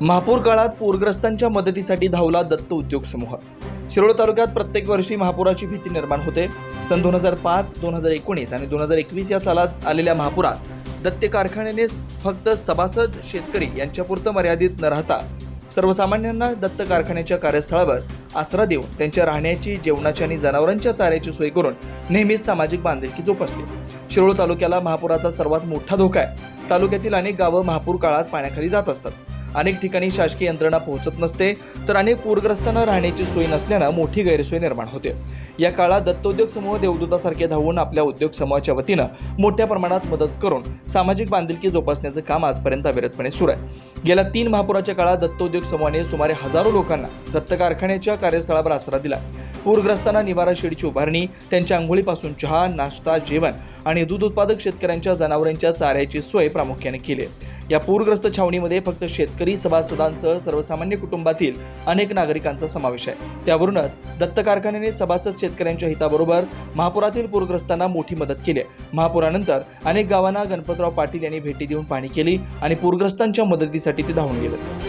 महापूर काळात पूरग्रस्तांच्या मदतीसाठी धावला दत्त उद्योग समूह. शिरोळ तालुक्यात प्रत्येक वर्षी महापुराची भीती निर्माण होते. सन दोन हजार पाच दोन हजार एकोणीस आणि दोन हजार एकवीस या सालात आलेल्या महापुरात दत्त कारखान्याने फक्त सभासद शेतकरी यांच्यापुरतं मर्यादित न राहता सर्वसामान्यांना दत्त कारखान्याच्या कार्यस्थळावर आसरा देऊन त्यांच्या राहण्याची जेवणाची आणि जनावरांच्या चाऱ्याची सोय करून नेहमीच सामाजिक बांधिलकी जोपासली. शिरोळ तालुक्याला महापुराचा सर्वात मोठा धोका आहे. तालुक्यातील अनेक गावं महापूर काळात पाण्याखाली जात असतात. अनेक ठिकाणी शासकीय यंत्रणा पोहोचत नसते तर अनेक पूरग्रस्तांना राहण्याची सोय नसल्यानं मोठी गैरसोय निर्माण होते. या काळात दत्तोद्योग समूह देवदूतासारखे धावून आपल्या उद्योग समूहाच्या वतीनं मोठ्या प्रमाणात मदत करून सामाजिक बांधिलकी जोपासण्याचं काम आजपर्यंत अविरतपणे सुरू आहे. गेल्या तीन महापुराच्या काळात दत्तोद्योग समूहाने सुमारे हजारो लोकांना दत्त कारखान्याच्या कार्यस्थळावर आसरा दिला. पूरग्रस्तांना निवारा शेडची उभारणी त्यांच्या आंघोळीपासून चहा नाश्ता जेवण आणि दूध उत्पादक शेतकऱ्यांच्या जनावरांच्या चाऱ्याची सोय प्रामुख्याने केली आहे. या पूरग्रस्त छावणीमध्ये फक्त शेतकरी सभासदांसह सर्वसामान्य कुटुंबातील अनेक नागरिकांचा समावेश आहे. त्यावरूनच दत्त कारखान्याने सभासद शेतकऱ्यांच्या हिताबरोबर महापुरातील पूरग्रस्तांना मोठी मदत केली आहे. महापुरानंतर अनेक गावांना गणपतराव पाटील यांनी भेटी देऊन पाहणी केली आणि पूरग्रस्तांच्या मदतीसाठी ते धावून गेले.